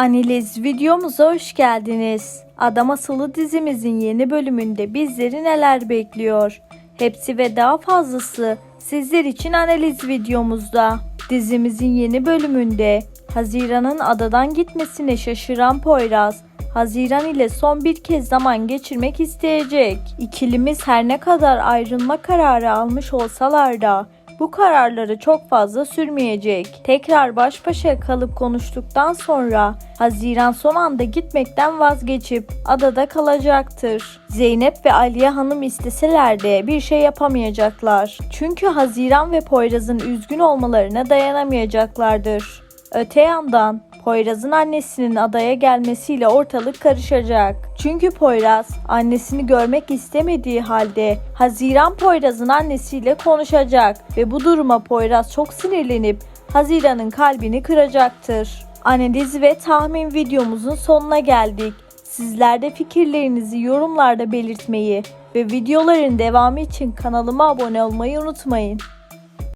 Analiz videomuza hoş geldiniz. Adam Asılı dizimizin yeni bölümünde bizleri neler bekliyor? Hepsi ve daha fazlası sizler için analiz videomuzda. Dizimizin yeni bölümünde Haziran'ın adadan gitmesine şaşıran Poyraz, Haziran ile son bir kez zaman geçirmek isteyecek. İkilimiz her ne kadar ayrılma kararı almış olsalar da bu kararları çok fazla sürmeyecek. Tekrar baş başa kalıp konuştuktan sonra Haziran son anda gitmekten vazgeçip adada kalacaktır. Zeynep ve Aliye Hanım isteseler de bir şey yapamayacaklar. Çünkü Haziran ve Poyraz'ın üzgün olmalarına dayanamayacaklardır. Öte yandan Poyraz'ın annesinin adaya gelmesiyle ortalık karışacak. Çünkü Poyraz annesini görmek istemediği halde Haziran Poyraz'ın annesiyle konuşacak ve bu duruma Poyraz çok sinirlenip Haziran'ın kalbini kıracaktır. Analiz ve tahmin videomuzun sonuna geldik. Sizler de fikirlerinizi yorumlarda belirtmeyi ve videoların devamı için kanalıma abone olmayı unutmayın.